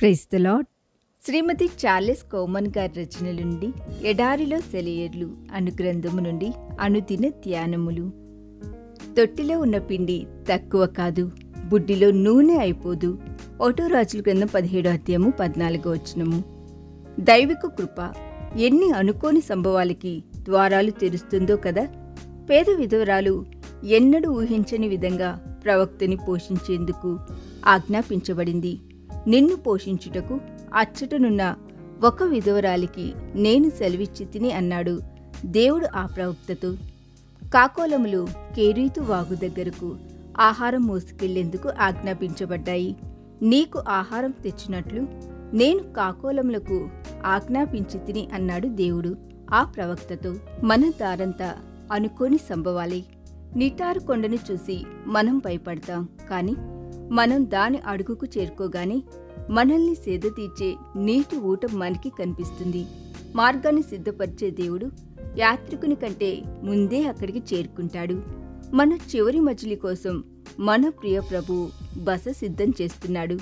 Praise the Lord Srimati Charles Cowman గారి రచనల నుండి ఎడారిలో సెలయర్లు అను గ్రంథము నుండి అనుదిన ధ్యానములు. తొట్టిలో ఉన్న పిండి తక్కువ కాదు బుడ్డిలో నూనె అయిపోదు. ఓటో రాజుల గ్రంథం పదిహేడు అధ్యాయము పద్నాలుగో వచనము. దైవిక కృప ఎన్ని అనుకోని సంభవాలకి ద్వారాలు తెరుస్తుందో కదా. పేద విధవరాలు ఎన్నడూ ఊహించని విధంగా ప్రవక్తని పోషించేందుకు ఆజ్ఞాపించబడింది. నిన్ను పోషించుటకు అచ్చటనున్న ఒక విధవరాలికి నేను సెలవిచ్చి తిని అన్నాడు దేవుడు ఆ ప్రవక్తతో. కాకోలములు కేరీతు వాగు దగ్గరకు ఆహారం మోసుకెళ్ళేందుకు ఆజ్ఞాపించబడ్డాయి. నీకు ఆహారం తెచ్చినట్లు నేను కాకోలములకు ఆజ్ఞాపించి తిని అన్నాడు దేవుడు ఆ ప్రవక్తతో. మన దారంతా అనుకోని సంభవాలి. నిటారు కొండను చూసి మనం భయపడతాం. కానీ మనం దాని అడుగుకు చేరుకోగానే మనల్ని సేద తీర్చే నీటి ఊట మనకి కనిపిస్తుంది. మార్గాన్ని సిద్ధపరిచే దేవుడు యాత్రికుని కంటే ముందే అక్కడికి చేరుకుంటాడు. మన చివరి మజిలి కోసం మన ప్రియ ప్రభువు బస సిద్ధం చేస్తున్నాడు.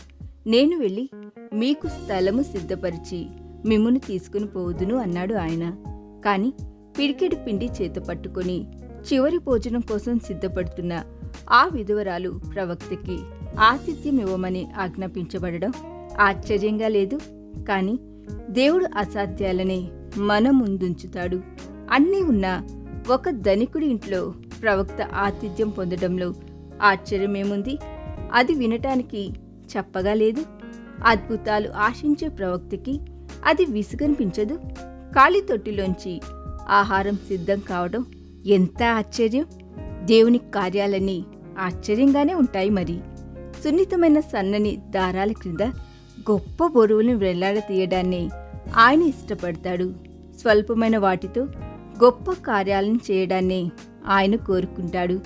నేను వెళ్ళి మీకు స్థలము సిద్ధపరిచి మిమ్మును తీసుకుని పోవుదును అన్నాడు ఆయన. కాని పిడికెడు పిండి చేత పట్టుకొని చివరి భోజనం కోసం సిద్ధపడుతున్న ఆ విధవరాలు ప్రవక్తకి ఆతిథ్యం ఇవ్వమని ఆజ్ఞాపించబడడం ఆశ్చర్యంగా లేదు. కానీ దేవుడు అసాధ్యాలనే మన ముందుంచుతాడు అన్నీ ఉన్న ఒక ధనికుడి ఇంట్లో ప్రవక్త ఆతిథ్యం పొందడంలో ఆశ్చర్యమేముంది? అది వినటానికి చెప్పగా లేదు. అద్భుతాలు ఆశించే ప్రవక్తకి అది విసుగనిపించదు. ఖాళీ తొట్టిలోంచి ఆహారం సిద్ధం కావడం ఎంత ఆశ్చర్యం! దేవుని కార్యాలన్నీ ఆశ్చర్యంగానే ఉంటాయి మరి. సున్నితమైన సన్నని దారాల క్రింద గొప్ప బరువులను వెళ్ళాడ తీయడాన్ని ఆయన ఇష్టపడతాడు. స్వల్పమైన వాటితో గొప్ప కార్యాలను చేయడాన్ని ఆయన కోరుకుంటాడు.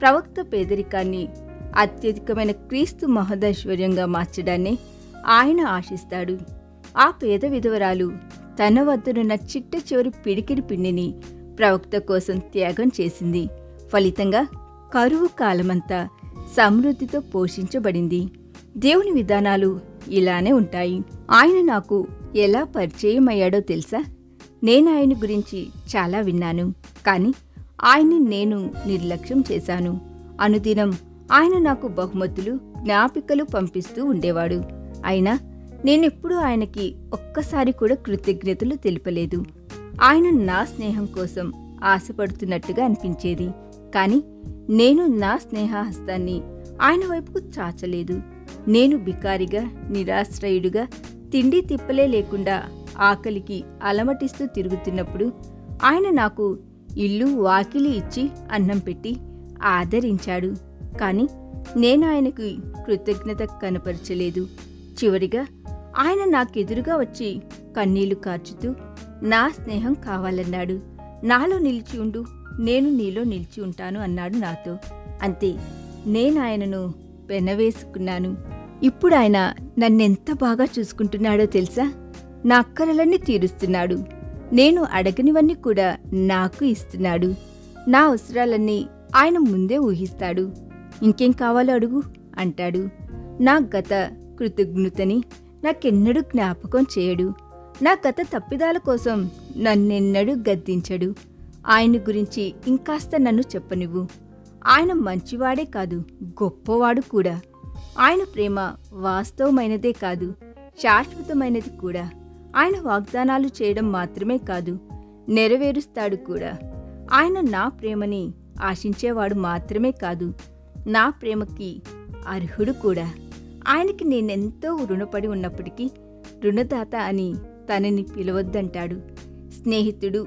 ప్రవక్త పేదరికాన్ని అత్యధికమైన క్రీస్తు మహదైశ్వర్యంగా మార్చడాన్ని ఆయన ఆశిస్తాడు. ఆ పేద విధవరాలు తన వద్దనున్న చిట్ట చివరి పిడికిడి పిండిని ప్రవక్త కోసం త్యాగం చేసింది. ఫలితంగా కరువు కాలమంతా సమృద్ధితో పోషించబడింది. దేవుని విధానాలు ఇలానే ఉంటాయి. ఆయన నాకు ఎలా పరిచయం అయ్యాడో తెలుసా? నేను ఆయన గురించి చాలా విన్నాను. కానీ ఆయన్ని నేను నిర్లక్ష్యం చేశాను. అనుదినం ఆయన నాకు బహుమతులు జ్ఞాపికలు పంపిస్తూ ఉండేవాడు. అయినా నేనెప్పుడూ ఆయనకి ఒక్కసారి కూడా కృతజ్ఞతలు తెలుపలేదు. ఆయన నా స్నేహం కోసం ఆశపడుతున్నట్టుగా అనిపించేది. కానీ నేను నా స్నేహహస్తాన్ని ఆయన వైపుకు చాచలేదు. నేను బికారిగా నిరాశ్రయుడుగా తిండి తిప్పలే లేకుండా ఆకలికి అలమటిస్తూ తిరుగుతున్నప్పుడు ఆయన నాకు ఇల్లు వాకిలి ఇచ్చి అన్నం పెట్టి ఆదరించాడు. కానీ నేను ఆయనకి కృతజ్ఞత కనపరచలేదు. చివరిగా ఆయన నాకెదురుగా వచ్చి కన్నీళ్ళు కార్చుతూ నా స్నేహం కావాలన్నాడు. నాలో నిలిచి ఉండు. నేను నీలో నిలిచి ఉంటాను అన్నాడు నాతో. అంతే నేను ఆయనను పెనవేసుకున్నాను. ఇప్పుడు ఆయన నన్నెంత బాగా చూసుకుంటున్నాడో తెలుసా? నా అక్కరలన్నీ తీరుస్తున్నాడు. నేను అడగనివన్నీ కూడా నాకు ఇస్తున్నాడు. నా అవసరాలన్నీ ఆయన ముందే ఊహిస్తాడు. ఇంకేం కావాలో అడుగు అంటాడు. నా గత కృతజ్ఞతని నాకెన్నడూ జ్ఞాపకం చేయడు. నా గత తప్పిదాల కోసం నన్నెన్నడూ గద్దించడు. ఆయన గురించి ఇంకాస్త నన్ను చెప్పనివ్వు. ఆయన మంచివాడే కాదు గొప్పవాడు కూడా. ఆయన ప్రేమ వాస్తవమైనదే కాదు శాశ్వతమైనది కూడా. ఆయన వాగ్దానాలు చేయడం మాత్రమే కాదు నెరవేరుస్తాడు కూడా. ఆయన నా ప్రేమని ఆశించేవాడు మాత్రమే కాదు నా ప్రేమకి అర్హుడు కూడా. ఆయనకి నేనెంతో రుణపడి ఉన్నప్పటికీ రుణదాత అని తనని పిలవద్దంటాడు. స్నేహితుడు